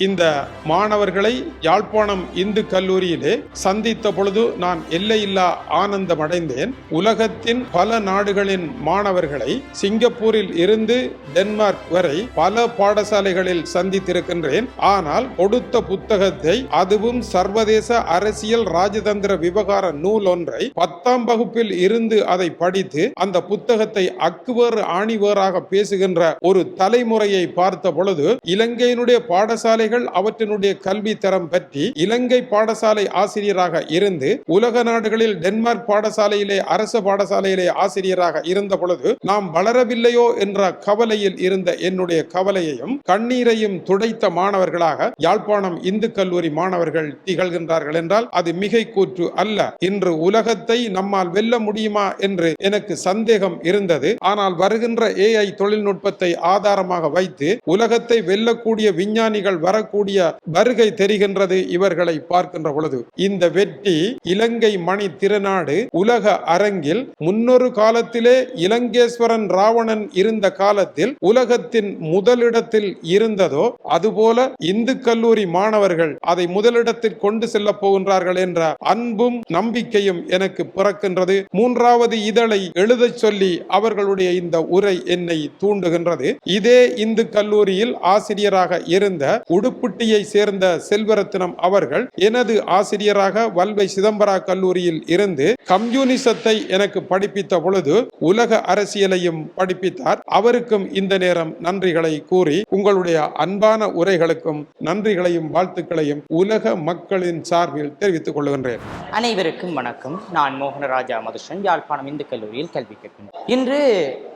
இந்த மாணவர்களை யாழ்ப்பாணம் இந்து கல்லூரியிலே சந்தித்த பொழுது நான் எல்லையில்லா ஆனந்தம் அடைந்தேன் உலகத்தின் பல நாடுகளின் மாணவர்களை சிங்கப்பூரில் இருந்து டென்மார்க் வரை பல பாடசாலைகளில் சந்தித்திருக்கின்றேன். ஆனால் கொடுத்த புத்தகத்தை அதுவும் சர்வதேச அரசியல் ராஜதந்திர விவகார நூல் ஒன்றை பத்தாம் வகுப்பில் இருந்து அதை படித்து அந்த புத்தகத்தை அக்குவேறு ஆணிவேராக பேசுகின்ற ஒரு தலைமுறையை பார்த்த பொழுது இலங்கையினுடைய பாடசாலை பாடசாலைகள் அவற்றினுடைய கல்வி தரம் பற்றி இலங்கை பாடசாலை ஆசிரியராக இருந்து உலக நாடுகளில் டென்மார்க் பாடசாலையிலே அரசு பாடசாலையிலே ஆசிரியராக இருந்த பொழுது நாம் வளரவில்லையோ என்ற கவலையில் இருந்த என்னுடைய கவலையையும் கண்ணீரையும் துடைத்த மாணவர்களாக யாழ்ப்பாணம் இந்து கல்லூரி மாணவர்கள் திகழ்கின்றார்கள் என்றால் அது மிகை கூற்று அல்ல. இன்று உலகத்தை நம்மால் வெல்ல முடியுமா என்று எனக்கு சந்தேகம் இருந்தது. ஆனால் வருகின்ற ஏஐ தொழில்நுட்பத்தை ஆதாரமாக வைத்து உலகத்தை வெல்லக்கூடிய விஞ்ஞானிகள் வர வரக்கூடிய வருகை தெரிகின்றது இவர்களை பார்க்கின்ற பொழுது. இந்த வெற்றி இலங்கை மணி திருநாடு உலக அரங்கில் முன்னொரு காலத்திலே இலங்கேஸ்வரன் ராவணன் இருந்த காலத்தில் உலகத்தின் முதலிடத்தில் இருந்ததோ அதுபோல இந்து கல்லூரி மாணவர்கள் அதை முதலிடத்தில் கொண்டு செல்ல போகின்றார்கள் என்ற அன்பும் நம்பிக்கையும் எனக்கு பிறக்கின்றது. மூன்றாவது இதழை எழுதச் சொல்லி அவர்களுடைய இந்த உரை என்னை தூண்டுகின்றது. இதே இந்து கல்லூரியில் ஆசிரியராக இருந்த உடுப்புட்டியை சேர்ந்த செல்வரத்னம் அவர்கள் எனது ஆசிரியராக வல்வை சிதம்பரா கல்லூரியில் இருந்து கம்யூனிசத்தை எனக்கு படிப்பித்த பொழுது உலக அரசியலையும் படிப்பித்தார். அவருக்கும் இந்த நேரம் நன்றிகளை கூறி உங்களுடைய அன்பான உரைகளுக்கும் நன்றிகளையும் வாழ்த்துக்களையும் உலக மக்களின் சார்பில் தெரிவித்துக் கொள்கின்றேன். அனைவருக்கும் வணக்கம். நான் மோகனராஜா மதுஷன் யாழ்ப்பாணம் இந்து கல்லூரியில் கல்வி கற்கின்றேன் இன்று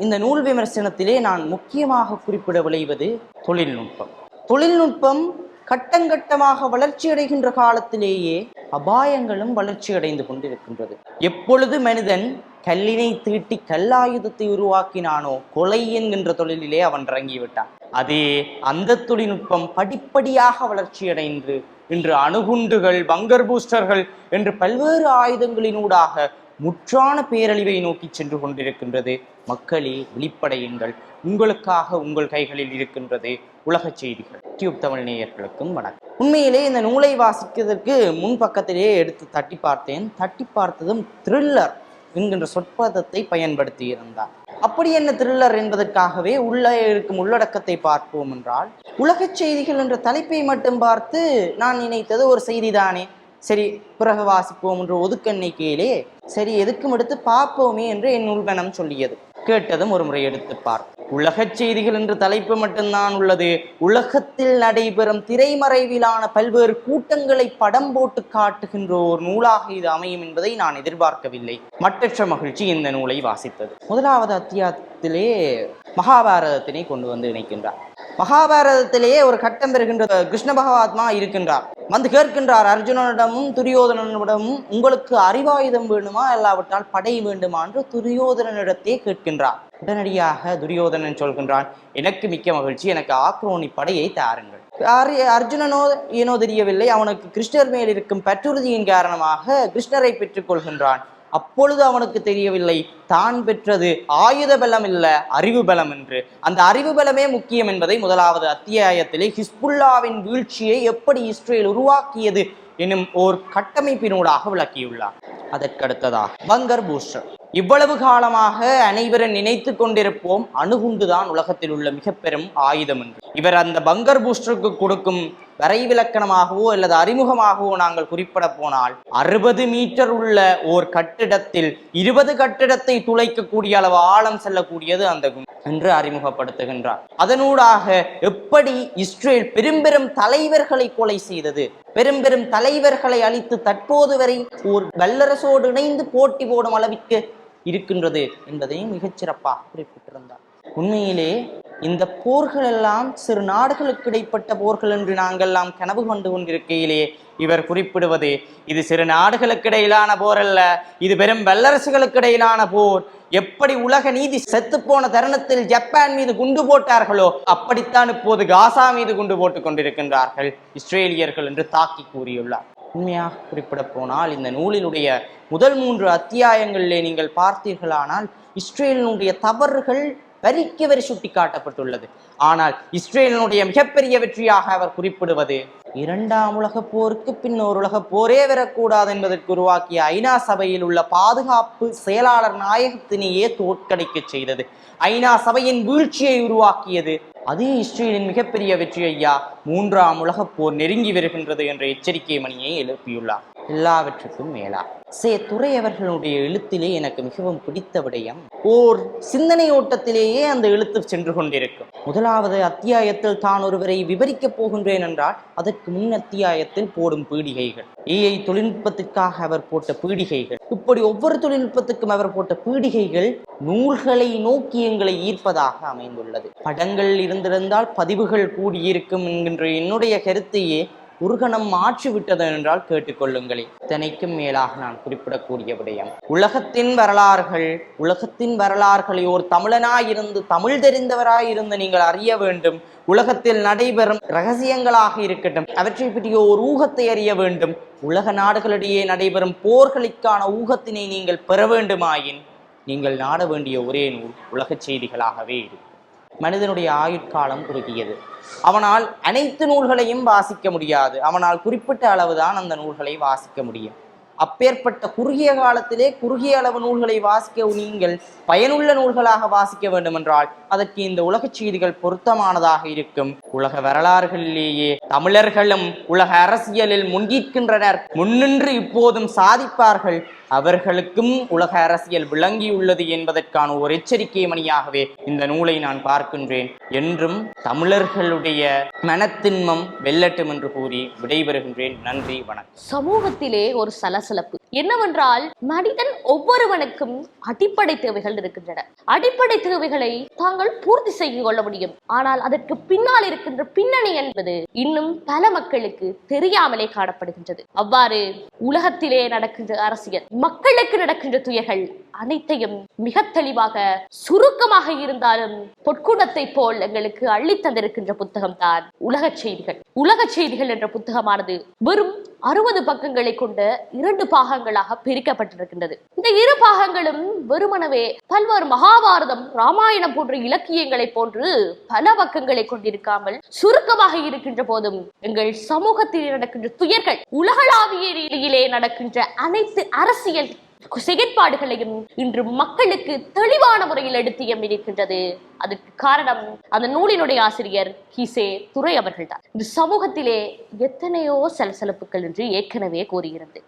இந்த நூல் விமர்சனத்திலே நான் முக்கியமாக குறிப்பிட விளைவது தொழில்நுட்பம். தொழில்நுட்பம் கட்டங்கட்டமாக வளர்ச்சியடைகின்ற காலத்திலேயே அபாயங்களும் வளர்ச்சியடைந்து கொண்டிருக்கின்றது. எப்பொழுது மனிதன் கல்லினை தீட்டி கல்லாயுதத்தை உருவாக்கினானோ கொலை என்கின்ற தொழிலிலே அவன் இறங்கிவிட்டான். அதே அந்த தொழில்நுட்பம் படிப்படியாக வளர்ச்சியடைந்து இன்று அணுகுண்டுகள் பங்கர் பூஸ்டர்கள் என்று பல்வேறு ஆயுதங்களினூடாக முற்றான பேரழிவை நோக்கி சென்று கொண்டிருக்கின்றது. மக்களே விழிப்படையுங்கள். உங்களுக்காக உங்கள் கைகளில் இருக்கின்றது உலக செய்திகள். டியூப் தமிழ் நேயர்களுக்கும் வணக்கம். உண்மையிலே இந்த நூலை வாசிக்கிறதுக்கு முன் பக்கத்திலே எடுத்து தட்டி பார்த்தேன். தட்டி பார்த்ததும் த்ரில்லர் என்கின்ற சொற்பதத்தை பயன்படுத்தி இருந்தார். அப்படி என்ன த்ரில்லர் என்பதற்காகவே உள்ளே இருக்கும் உள்ளடக்கத்தை பார்ப்போம் என்றால் உலகச் செய்திகள் என்ற தலைப்பை மட்டும் பார்த்து நான் நினைத்தது ஒரு செய்திதானே. சரி பிறகு வாசிப்போம் என்று ஒதுக்கண்ணை கீழே சரி எதுக்கும் எடுத்து பார்ப்போமே என்று என் உள்மனம் சொல்லியது. கேட்டதும் ஒரு முறை எடுத்து பார். உலகச் செய்திகள் என்று தலைப்பு மட்டும்தான் உள்ளது. உலகத்தில் நடைபெறும் திரைமறைவிலான பல்வேறு கூட்டங்களை படம் போட்டு காட்டுகின்ற ஒரு நூலாக இது அமையும் என்பதை நான் எதிர்பார்க்கவில்லை. மற்றற்ற மகிழ்ச்சி இந்த நூலை வாசித்தது. முதலாவது அத்தியாயத்திலே மகாபாரதத்தினை கொண்டு வந்து இணைக்கின்றார். மகாபாரதத்திலேயே ஒரு கட்டம் பெறுகின்ற கிருஷ்ண பகவாத்மா இருக்கின்றார். வந்து கேட்கின்றார் அர்ஜுனனிடமும் துரியோதனனிடமும் உங்களுக்கு அறிவாயுதம் வேண்டுமா? இல்லாவிட்டால் படை வேண்டுமா? என்று துரியோதனனிடத்தே கேட்கின்றார். உடனடியாக துரியோதனன் சொல்கின்றான் எனக்கு மிக்க மகிழ்ச்சி எனக்கு ஆக்ரோனி படையை தாருங்கள். அரி- அர்ஜுனனோ ஏனோ தெரியவில்லை. அவனுக்கு கிருஷ்ணர் மேல் இருக்கும் பற்றுறுதியின் காரணமாக கிருஷ்ணரை பெற்றுக் கொள்கின்றான். அப்பொழுது அவனுக்கு தெரியவில்லை. தான் பெற்றது ஆயுத பலம் இல்ல அறிவு பலம் என்று. அந்த அறிவு பலமே முக்கியம் என்பதை முதலாவது அத்தியாயத்திலே ஹிஸ்புல்லாவின் வீழ்ச்சியை எப்படி இஸ்ரேல் உருவாக்கியது எனும் ஓர் கட்டமைப்பினூடாக விளக்கியுள்ளார். அதற்கடுத்ததாக பங்கர் பூஸ்டர். இவ்வளவு காலமாக அனைவரும் நினைத்து கொண்டிருப்போம் அணுகுண்டுதான் உலகத்தில் உள்ள மிக பெரும் ஆயுதம் என்று. இவர் அந்த பங்கர் பூஸ்டருக்கு கொடுக்கும் வரைவிலக்கணமாகவோ அல்லது அறிமுகமாகவோ நாங்கள் குறிப்பிட போனால் அறுபது மீட்டர் உள்ள ஓர் கட்டிடத்தில் இருபது கட்டிடத்தை துளைக்கக்கூடிய அளவு ஆழம் செல்லக்கூடியது அந்த குண்டு என்று அறிமுகப்படுத்துகின்றார். அதனூடாக எப்படி இஸ்ரேல் பெரும்பெரும் தலைவர்களை கொலை செய்தது பெரும்பெரும் தலைவர்களை அழித்து தற்போது வரை ஓர் வல்லரசோடு இணைந்து போட்டி போடும் அளவிற்கு இருக்கின்றது என்பதையும் மிகச்சிறப்பாக குறிப்பிட்டிருந்தார். உண்மையிலே இந்த போர்கள் எல்லாம் சிறு நாடுகளுக்கு இடைப்பட்ட போர்கள் என்று நாங்கள் எல்லாம் கனவு கொண்டு கொண்டிருக்கையிலே இவர் குறிப்பிடுவது இது சிறு நாடுகளுக்கு இடையிலான போர் அல்ல இது பெரும் வல்லரசுகளுக்கு இடையிலான போர். எப்படி உலக நீதி செத்துப்போன தருணத்தில் ஜப்பான் மீது குண்டு போட்டார்களோ அப்படித்தான் இப்போது காசா மீது குண்டு போட்டுக் கொண்டிருக்கின்றார்கள் இஸ்ரேலியர்கள் என்று தாக்கி கூறியுள்ளார். உண்மையாக குறிப்பிட போனால் இந்த நூலினுடைய முதல் மூன்று அத்தியாயங்களிலே நீங்கள் பார்த்தீர்களானால் இஸ்ரேலினுடைய தவறுகள் வரிக்கு வரி சுட்டிக்காட்டப்பட்டுள்ளது. ஆனால் இஸ்ரேலினுடைய மிகப்பெரிய வெற்றியாக அவர் குறிப்பிடுவது இரண்டாம் உலகப் போருக்கு பின்னர் ஒரு உலக போரே வரக்கூடாது என்பதற்கு உருவாக்கிய ஐநா சபையில் உள்ள பாதுகாப்பு செயலாளர் நாயகத்தினையே தோற்கடிக்க செய்தது. ஐநா சபையின் வீழ்ச்சியை உருவாக்கியது அதே இஸ்ரேலின் மிகப்பெரிய வெற்றி ஐயா மூன்றாம் உலகப் போர் நெருங்கி வருகின்றது என்ற எச்சரிக்கை மணியை எழுப்பியுள்ளார். எல்லாவற்றுக்கும் மேலா. சே துறை அவர்களுடைய எழுத்திலே எனக்கு மிகவும் பிடித்த விடயம் ஓர் சிந்தனை ஓட்டத்திலேயே அந்த எழுத்து சென்று கொண்டிருக்கும். முதலாவது அத்தியாயத்தில் தான் ஒருவரை விவரிக்கப் போகின்றேன் என்றால் அதற்கு முன் அத்தியாயத்தில் போடும் பீடிகைகள். ஏஐ தொழில்நுட்பத்திற்காக அவர் போட்ட பீடிகைகள். இப்படி ஒவ்வொரு தொழில்நுட்பத்துக்கும் அவர் போட்ட பீடிகைகள் நூல்களை நோக்கி எங்களை ஈர்ப்பதாக அமைந்துள்ளது. படங்கள் இருந்திருந்தால் பதிவுகள் கூடியிருக்கும் என்கின்ற என்னுடைய கருத்தையே உருகணம் மாற்றி விட்டது என்றால் கேட்டுக்கொள்ளுங்களே. இத்தனைக்கும் மேலாக நான் குறிப்பிடக்கூடிய விடயம். உலகத்தின் வரலாறுகள் உலகத்தின் வரலாறுகளை ஒரு தமிழனாயிருந்து தமிழ் தெரிந்தவராயிருந்து நீங்கள் அறிய வேண்டும். உலகத்தில் நடைபெறும் ரகசியங்களாக இருக்கட்டும் அவற்றை பற்றிய ஒரு ஊகத்தை அறிய வேண்டும். உலக நாடுகளிடையே நடைபெறும் போர்களுக்கான ஊகத்தினை நீங்கள் பெற வேண்டுமாயின் நீங்கள் நாட வேண்டிய ஒரே நூல் உலகச் செய்திகளாகவே இருக்கும். மனிதனுடைய ஆயுட்காலம் குறுகியது. அவனால் அனைத்து நூல்களையும் வாசிக்க முடியாது. அவனால் குறிப்பிட்ட அளவுதான் அந்த நூல்களை வாசிக்க முடியும். அப்பேற்பட்ட குறுகிய காலத்திலே குறுகிய அளவு நூல்களை வாசிக்க நீங்கள் பயனுள்ள நூல்களாக வாசிக்க வேண்டுமென்றால் அதற்கு இந்த உலகச் செய்திகள் பொருத்தமானதாக இருக்கும். உலக வரலாறுகளிலேயே தமிழர்களும் உலக அரசியலில் முன்கிற்கின்றனர் முன்னின்று இப்போதும் சாதிப்பார்கள். அவர்களுக்கும் உலக அரசியல் விளங்கியுள்ளது என்பதற்கான ஒரு எச்சரிக்கை மணியாகவே இந்த நூலை நான் பார்க்கின்றேன். என்றும் தமிழர்களுடைய மனத்தின்மம் வெல்லட்டும் என்று கூறி விடைபெறுகின்றேன். நன்றி வணக்கம். சமூகத்திலே ஒரு சலசலப்பு. என்னவென்றால் மனிதன் ஒவ்வொருவனுக்கும் அடிப்படை தேவைகள் இருக்கின்றன. அடிப்படை தேவைகளை தாங்கள் பூர்த்தி செய்து கொள்ள முடியும். ஆனால் அதற்கு பின்னால் இருக்கின்ற பின்னணி என்பது இன்னும் பல மக்களுக்கு தெரியாமலே காணப்படுகின்றது. அவ்வாறு உலகத்திலே நடக்கின்ற அரசியல் மக்களுக்கு நடக்கின்ற துயர்கள் அனைத்தையும் மிக தெளிவாக சுருக்கமாக இருந்தாலும் பொற்குணத்தை போல் எங்களுக்கு அள்ளி தந்திருக்கின்ற புத்தகம் தான் உலக செய்திகள். உலக செய்திகள் என்ற புத்தகமானது வெறும் அறுபது பக்கங்களை கொண்ட இரண்டு பாகங்களாக பிரிக்கப்பட்டிருக்கின்றது. இந்த இரு பாகங்களும் வெறுமனவே பல்வேறு மகாபாரதம் ராமாயணம் போன்ற இலக்கியங்களை போன்று பல பக்கங்களை கொண்டிருக்காமல் சுருக்கமாக இருக்கின்ற போதும் எங்கள் சமூகத்தில் நடக்கின்ற துயர்கள் உலகளாவிய ரீதியிலே நடக்கின்ற அனைத்து அரசியல் செயற்பாடுகளையும் இன்று மக்களுக்கு தெளிவான முறையில் எடுத்து எம்பிருக்கின்றது அதற்கு காரணம் அந்த நூலினுடைய ஆசிரியர் கிசே துறை அவர்கள்தான். இந்த சமூகத்திலே எத்தனையோ சலசலப்புகள் என்று ஏற்கனவே கூறுகிறது.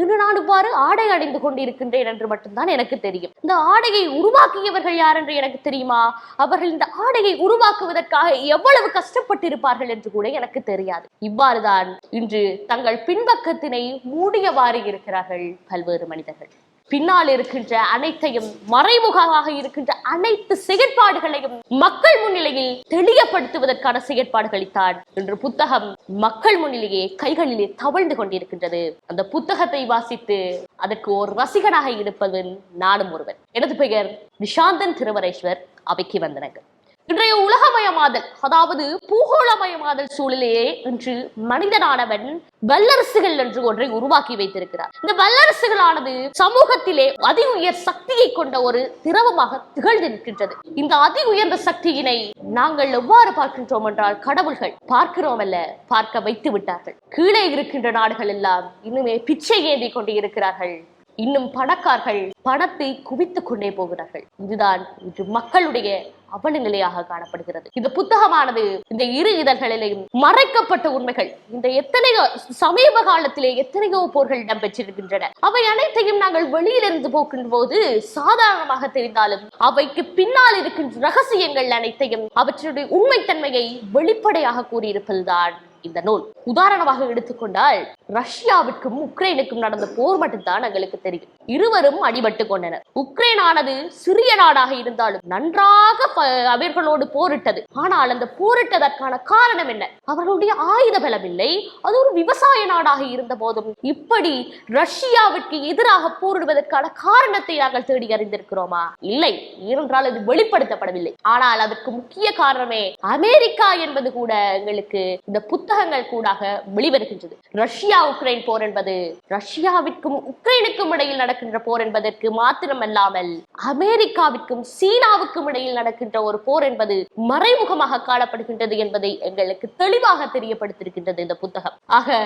இன்று நான் இவ்வாறு ஆடை அணிந்து கொண்டிருக்கின்றேன் என்று மட்டும்தான் எனக்கு தெரியும். இந்த ஆடையை உருவாக்கியவர்கள் யார் என்று எனக்கு தெரியுமா? அவர்கள் இந்த ஆடையை உருவாக்குவதற்காக எவ்வளவு கஷ்டப்பட்டிருப்பார்கள் என்று கூட எனக்கு தெரியாது. இவ்வாறுதான் இன்று தங்கள் பின்பக்கத்தினை மூடியவாறு இருக்கிறார்கள் பல்வேறு மனிதர்கள். பின்னால் இருக்கின்ற அனைத்தையும் மறைமுகமாக இருக்கின்ற அனைத்து செயற்பாடுகளையும் மக்கள் முன்னிலையில் தெளியப்படுத்துவதற்கான செயற்பாடுகளைத்தான் இன்று புத்தகம் மக்கள் முன்னிலேயே கைகளிலே தவழ்ந்து கொண்டிருக்கின்றது. அந்த புத்தகத்தை வாசித்து அதற்கு ஒரு ரசிகனாக இருப்பவன் நானும் ஒருவன். எனது பெயர் நிஷாந்தன் திருவரேஸ்வர். அவைக்கு வந்தனங்கள். இன்றைய உலகமயமாதல் அதாவது பூகோளமயமாதல் சூழலையே இன்று மனிதனானவன் வல்லரசுகள் என்று ஒன்றை உருவாக்கி வைத்திருக்கிறார். இந்த வல்லரசுகளானது சமூகத்திலே அதி உயர் சக்தியை கொண்ட ஒரு திரவமாக திகழ்ந்து நிற்கின்றது. இந்த அதி உயர்ந்த சக்தியினை நாங்கள் எவ்வாறு பார்க்கின்றோம் என்றால் கடவுள்கள் பார்க்கிறோம் அல்ல பார்க்க வைத்து விட்டார்கள். கீழே இருக்கின்ற நாடுகள் எல்லாம் இன்னுமே பிச்சை ஏந்தி கொண்டு இருக்கிறார்கள். இன்னும் பணக்கார்கள் பணத்தை குவித்துக் கொண்டே போகிறார்கள். இதுதான் இன்று மக்களுடைய அவல நிலையாக காணப்படுகிறது. இந்த புத்தகமானது. இந்த இரு இதழ்களிலேயும் மறைக்கப்பட்ட உண்மைகள். இந்த எத்தனையோ சமீப காலத்திலே எத்தனையோ போர்கள் இடம்பெற்றிருக்கின்றன. அவை அனைத்தையும் நாங்கள் வெளியிலிருந்து போக்கின்ற போது சாதாரணமாக தெரிந்தாலும் அவைக்கு பின்னால் இருக்கின்ற ரகசியங்கள் அனைத்தையும் அவற்றுடைய உண்மைத்தன்மையை வெளிப்படையாக கூறியிருப்பதுதான் இந்த நூல். உதாரணமாக எடுத்துக்கொண்டால் ரஷ்யாவிற்கும் உக்ரைனுக்கும் நடந்த போர் மட்டும்தான் எங்களுக்கு தெரியும். இருவரும் அடிபட்டு கொண்டனர். உக்ரைன் ஆனது சிறிய நாடாக இருந்தாலும் நன்றாக அவர்களோடு போரிட்டது. ஆனால் அந்த போரிட்டதற்கான காரணம் என்ன? அவர்களுடைய ஆயுத பலம் இல்லை அது ஒரு விவசாய நாடாக இருந்த போதும் இப்படி ரஷ்யாவிற்கு எதிராக போரிடுவதற்கான காரணத்தை நாங்கள் தேடி அறிந்திருக்கிறோமா? இல்லை. ஏனென்றால் அது வெளிப்படுத்தப்படவில்லை. ஆனால் அதற்கு முக்கிய காரணமே அமெரிக்கா என்பது கூட எங்களுக்கு இந்த புத்த புத்தகங்கள் கூடாக வெளிவருகின்றது. ரஷ்யா உக்ரைன் போர் என்பது ரஷ்யாவிற்கும் உக்ரைனுக்கும் இடையில் நடக்கின்ற போர் என்பதற்கு மாத்திரமல்லாமல் அமெரிக்காவிற்கும் சீனாவுக்கும் இடையில் நடக்கின்ற ஒரு போர் என்பது மறைமுகமாக காணப்படுகின்றது என்பதை எங்களுக்கு தெளிவாக தெரியப்படுத்திருக்கின்றது இந்த புத்தகம். ஆக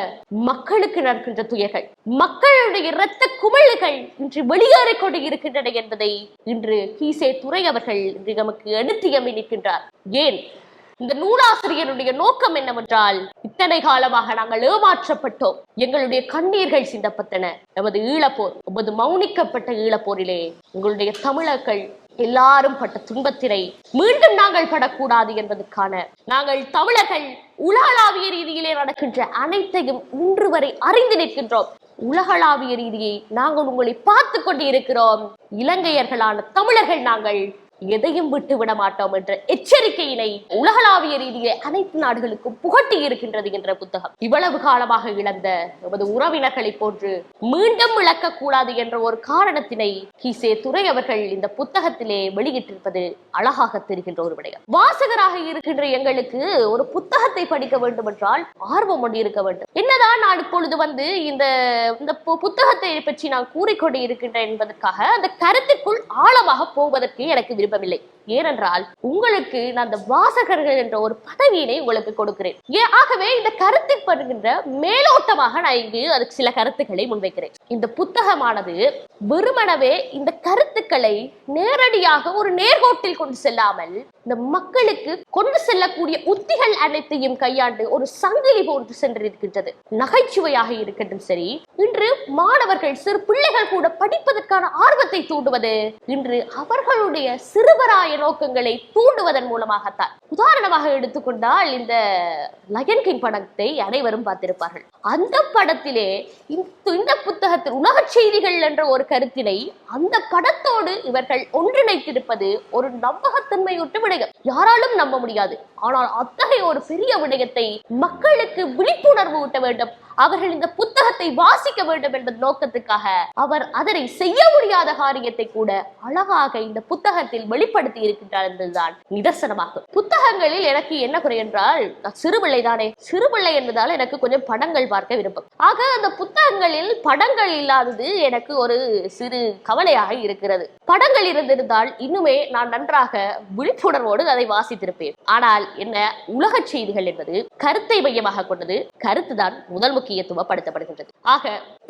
மக்களுக்கு நடக்கின்ற துயர்கள் மக்களுடைய இரத்த குமிழ்கள் இன்று வெளியேறிக் கொண்டு இருக்கின்றன என்பதை இன்று கீசே துறை அவர்கள் இன்று நமக்கு எடுத்தியம்பி நிற்கின்றார். ஏன்? இந்த நூலாசிரியருடைய நோக்கம் என்னவென்றால் இத்தனை காலமாக நாங்கள் ஏமாற்றப்பட்டோம். எங்களுடைய கண்ணீர்கள் சிந்தப்பட்டன. நமது ஈழப்போர் நமது மௌனிக்கப்பட்ட ஈழப்போரிலே உங்களுடைய தமிழர்கள் எல்லாரும் பட்ட துன்பத்தினை மீண்டும் நாங்கள் படக்கூடாது என்பதற்கான நாங்கள் தமிழர்கள் உலகளாவிய ரீதியிலே நடக்கின்ற அனைத்தையும் இன்று வரை அறிந்து நிற்கின்றோம். உலகளாவிய ரீதியை நாங்கள் உங்களை பார்த்து கொண்டு இருக்கிறோம் இலங்கையர்களான தமிழர்கள் நாங்கள் எதையும் விட்டு விட மாட்டோம் என்ற எச்சரிக்கையினை உலகளாவிய ரீதியிலே அனைத்து நாடுகளுக்கும் புகட்டி இருக்கின்றது என்ற புத்தகம். இவ்வளவு காலமாக இழந்த நமது உறவினர்களை போன்று மீண்டும் இழக்கக்கூடாது என்ற ஒரு காரணத்தினை கிசே துறை அவர்கள் இந்த புத்தகத்திலே வெளியிட்டிருப்பது அழகாக தெரிகின்ற ஒரு விடயம். வாசகராக இருக்கின்ற எங்களுக்கு ஒரு புத்தகத்தை படிக்க வேண்டும் என்றால் ஆர்வம் ஒன்று இருக்க வேண்டும். என்னதான் நான் இப்பொழுது வந்து இந்த இந்த புத்தகத்தை பற்றி நான் கூறிக்கொண்டு இருக்கின்றேன் என்பதற்காக அந்த கருத்துக்குள் ஆழமாக போவதற்கு எனக்கு விரும்பவில்லை. ஏனென்றால் உங்களுக்கு நான் அந்த வாசகர்கள் என்ற ஒரு பதவியினை உங்களுக்கு கொடுக்கிறேன். ஏ- ஆகவே இந்த கருத்தை படுகின்ற மேலோட்டமாக நான் இங்கு அதுக்கு சில கருத்துக்களை முன்வைக்கிறேன். இந்த புத்தகமானது வெறுமனவே இந்த கருத்துக்களை நேரடியாக ஒரு நேர்கோட்டில் கொண்டு செல்லாமல் இந்த மக்களுக்கு கொண்டு செல்லக்கூடிய உத்திகள் அனைத்தையும் கையாண்டு ஒரு சங்கிலி போன்று சென்றிருக்கின்றது. நகைச்சுவையாக இருக்கட்டும் சரி இன்று மாணவர்கள் சிறு பிள்ளைகள் கூட படிப்பதற்கான ஆர்வத்தை தூண்டுவது இன்று அவர்களுடைய சிறுவராய நோக்கங்களை தூண்டுவதன் மூலமாகத்தான். உதாரணமாக எடுத்துக்கொண்டால் இந்த லயன் கிங் படத்தை அனைவரும் பார்த்திருப்பார்கள். அந்த படத்திலே இந்த புத்தகத்தில் உலகச் செய்திகள் என்ற ஒரு கருத்தினை அந்த படத்தோடு இவர்கள் ஒன்றிணைத்திருப்பது ஒரு நம்பகத்தன்மையூட்டு விடயம். யாராலும் நம்ப முடியாது. ஆனால் அத்தகைய ஒரு பெரிய விடயத்தை மக்களுக்கு விழிப்புணர்வு ஊட்ட வேண்டும். அவர்கள் இந்த புத்தகத்தை வாசிக்க வேண்டும் என்பது நோக்கத்துக்காக அவர் அதனை செய்ய முடியாத காரியத்தை கூட அழகாக இந்த புத்தகத்தில் வெளிப்படுத்தி இருக்கின்றார் என்பதுதான் நிதர்சனமாகும். புத்தகங்களில் எனக்கு என்ன குறை என்றால் சிறுபிள்ளை தானே. சிறுபிள்ளை என்பதால் எனக்கு கொஞ்சம் படங்கள் பார்க்க விருப்பம். ஆக அந்த புத்தகங்களில் படங்கள் இல்லாதது எனக்கு ஒரு சிறு கவலையாக இருக்கிறது. படங்கள் இருந்திருந்தால் இன்னுமே நான் நன்றாக விழிப்புணர்வோடு அதை வாசித்திருப்பேன். ஆனால் என்ன உலகச் செய்திகள் என்பது கருத்தை மையமாக கொண்டது. கருத்துதான் முதல் முக்கியத்துவப்படுத்தப்படுகின்றது. ஆக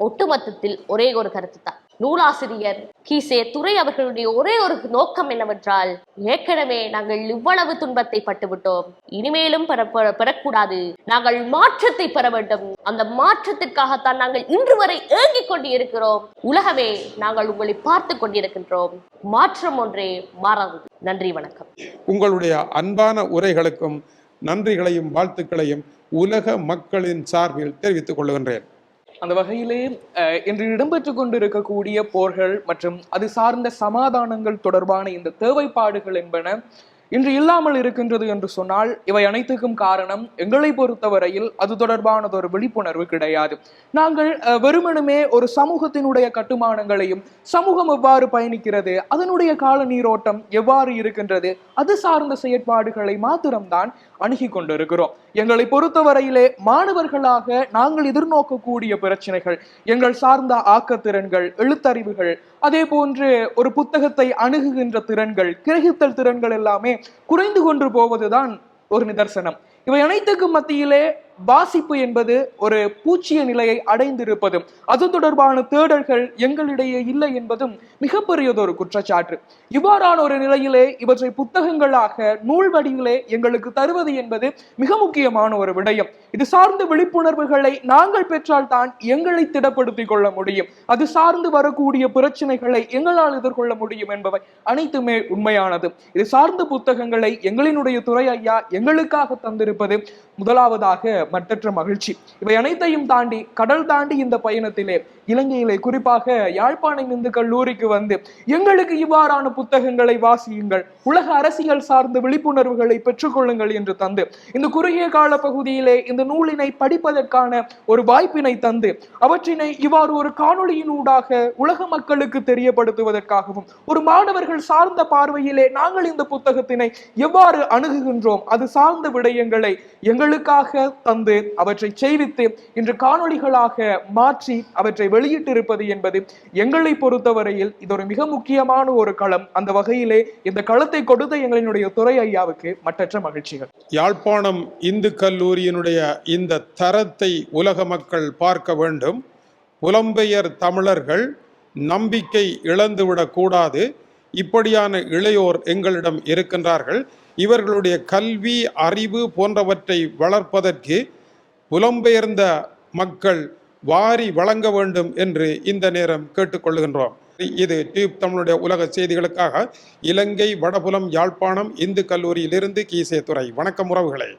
ஒட்டுமொத்தத்தில் ஒரே ஒரு கருத்து தான் நூலாசிரியர் கீசே துறை அவர்களுடைய ஒரே ஒரு நோக்கம் என்னவென்றால் ஏற்கனவே நாங்கள் இவ்வளவு துன்பத்தை பட்டுவிட்டோம். இனிமேலும் பெறக்கூடாது. நாங்கள் மாற்றத்தை பெற வேண்டும். அந்த மாற்றத்திற்காகத்தான் நாங்கள் இன்று வரை ஏங்கிக் கொண்டு இருக்கிறோம் உலகமே நாங்கள் உங்களை பார்த்து கொண்டிருக்கின்றோம். மாற்றம் ஒன்றே மாறாது நன்றி வணக்கம். உங்களுடைய அன்பான உரைகளுக்கும் நன்றிகளையும் வாழ்த்துக்களையும் உலக மக்களின் சார்பில் தெரிவித்துக் கொள்கின்றேன். அந்த வகையிலே அஹ், இன்று இடம்பெற்றுக் கொண்டிருக்கக்கூடிய போர்கள் மற்றும் அது சார்ந்த சமாதானங்கள் தொடர்பான இந்த தேவைப்பாடுகள் என்பன இன்று இல்லாமல் இருக்கின்றது என்று சொன்னால் இவை அனைத்துக்கும் காரணம் எங்களை பொறுத்தவரையில் அது தொடர்பானது ஒரு விழிப்புணர்வு கிடையாது. நாங்கள் வெறுமனுமே ஒரு சமூகத்தினுடைய கட்டுமானங்களையும் சமூகம் எவ்வாறு பயணிக்கிறது அதனுடைய கால நீரோட்டம் எவ்வாறு இருக்கின்றது அது சார்ந்த செயற்பாடுகளை மாத்திரம்தான் அணுகி கொண்டிருக்கிறோம். எங்களை பொறுத்தவரையிலே மாணவர்களாக நாங்கள் எதிர்நோக்கக்கூடிய பிரச்சனைகள் எங்கள் சார்ந்த ஆக்கத்திறன்கள் எழுத்தறிவுகள் அதே போன்று ஒரு புத்தகத்தை அணுகுகின்ற திறன்கள் கிரகித்தல் திறன்கள் எல்லாமே குறைந்து கொண்டு போவதுதான் ஒரு நிதர்சனம். இவை அனைத்துக்கும் மத்தியிலே வாசிப்பு என்பது ஒரு பூச்சிய நிலையை அடைந்திருப்பதும் அது தொடர்பான தேடல்கள் எங்களிடையே இல்லை என்பதும் மிகப்பெரியதொரு குற்றச்சாட்டு. இவ்வாறான ஒரு நிலையிலே இவற்றை புத்தகங்களாக நூல் வடிவிலே எங்களுக்கு தருவது என்பது மிக முக்கியமான ஒரு விடயம். இது சார்ந்த விழிப்புணர்வுகளை நாங்கள் பெற்றால் தான் எங்களை திடப்படுத்திக் கொள்ள முடியும். அது சார்ந்து வரக்கூடிய பிரச்சனைகளை எங்களால் எதிர்கொள்ள முடியும் என்பவை அனைத்துமே உண்மையானது. இது சார்ந்த புத்தகங்களை எங்களினுடைய துறை ஐயா எங்களுக்காக தந்திருப்பது. முதலாவதாக மட்டற்ற மகிழ்ச்சி. இவை அனைத்தையும் தாண்டி கடல் தாண்டி இந்த பயணத்திலே இலங்கையிலே குறிப்பாக யாழ்ப்பாணம் இந்து கல்லூரிக்கு வந்து எங்களுக்கு இவ்வாறான புத்தகங்களை வாசியுங்கள் உலக அரசியல் சார்ந்த விழிப்புணர்வுகளை பெற்றுக்கொள்ளுங்கள் என்று தந்து இந்த குறுகிய கால பகுதியிலே இந்த நூலினை படிப்பதற்கான ஒரு வாய்ப்பினை தந்து அவற்றினை இவ்வாறு ஒரு காணொளியினூடாக உலக மக்களுக்கு தெரியப்படுத்துவதற்காகவும் ஒரு மாணவர்கள் சார்ந்த பார்வையிலே நாங்கள் இந்த புத்தகத்தினை எவ்வாறு அணுகுகின்றோம் அது சார்ந்த விடயங்களை எங்களுக்காக தந்து தந்து அவற்றை செய்வித்து இன்று காணொளிகளாக மாற்றி அவற்றை வெளியிட்டிருப்பது என்பது எங்களை பொறுத்தவரையில் இது ஒரு மிக முக்கியமான ஒரு களம். அந்த வகையிலே இந்த களத்தை கொடுத்த எங்களினுடைய துறை ஐயாவுக்கு மற்றற்ற மகிழ்ச்சிகள். யாழ்ப்பாணம் இந்து கல்லூரியினுடைய இந்த தரத்தை உலக மக்கள் பார்க்க வேண்டும். புலம்பெயர் தமிழர்கள் நம்பிக்கை இழந்துவிடக் கூடாது இப்படியான இளையோர் எங்களிடம் இருக்கின்றார்கள். இவர்களுடைய கல்வி அறிவு போன்றவற்றை வளர்ப்பதற்கு புலம்பெயர்ந்த மக்கள் வாரி வழங்க வேண்டும் என்று இந்த நேரம் கேட்டுக்கொள்கின்றோம். இது டியூப் தமிழுடைய உலக செய்திகளுக்காக இலங்கை வடபுலம் யாழ்ப்பாணம் இந்து கல்லூரியிலிருந்து கீசே துறை வணக்கம் உறவுகளை.